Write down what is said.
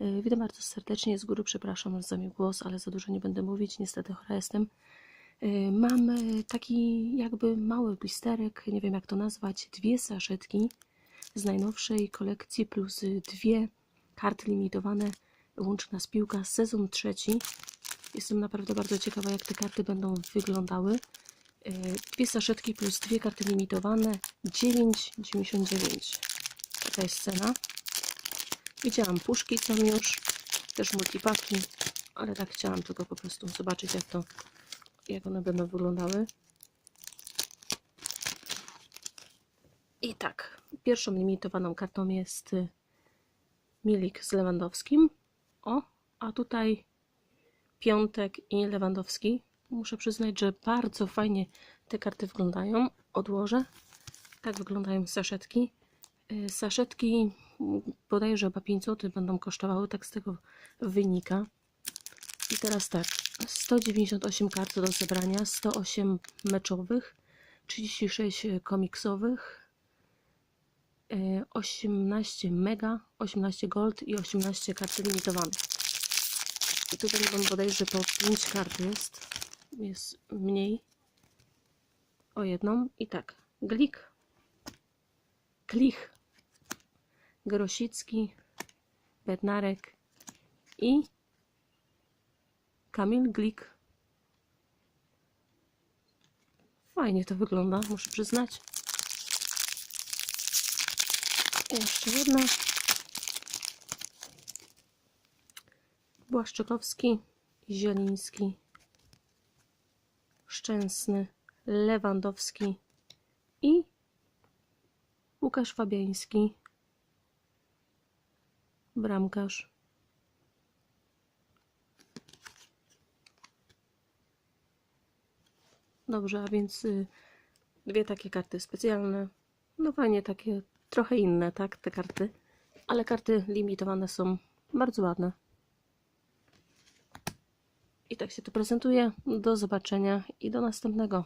Y, Witam bardzo serdecznie. Z góry przepraszam za mój głos, ale za dużo nie będę mówić. Niestety chora jestem. Y, Mam y, taki jakby mały blisterek, nie wiem jak to nazwać, dwie saszetki z najnowszej kolekcji plus dwie karty limitowane, łączna spiłka, sezon trzeci. Jestem naprawdę bardzo ciekawa, jak te karty będą wyglądały. Dwie saszetki plus dwie karty limitowane, 9,99. Taka jest cena. Widziałam puszki są już, też multipaki, ale tak chciałam tylko po prostu zobaczyć jak to, jak one będą wyglądały. I tak, pierwszą limitowaną kartą jest y, Milik z Lewandowskim. O, a tutaj Piątek i Lewandowski. Muszę przyznać, że bardzo fajnie te karty wyglądają. Odłożę. Tak wyglądają saszetki. Y, Saszetki bodajże chyba 5 zł będą kosztowały, tak z tego wynika. I teraz tak, 198 kart do zebrania, 108 meczowych, 36 komiksowych, y, 18 mega, 18 gold i 18 kart limitowanych. I tutaj będą bodajże po 5 kart jest, jest mniej o jedną. I tak, glik, klich, Grosicki, Bednarek i Kamil Glik. Fajnie to wygląda, muszę przyznać. Jeszcze jedna. Błaszczykowski, Zieliński, Szczęsny, Lewandowski i Łukasz Fabiański, bramkarz. Dobrze, a więc y, dwie takie karty specjalne. No fajnie, takie trochę inne, tak, te karty. Ale karty limitowane są bardzo ładne. I tak się to prezentuje. Do zobaczenia i do następnego.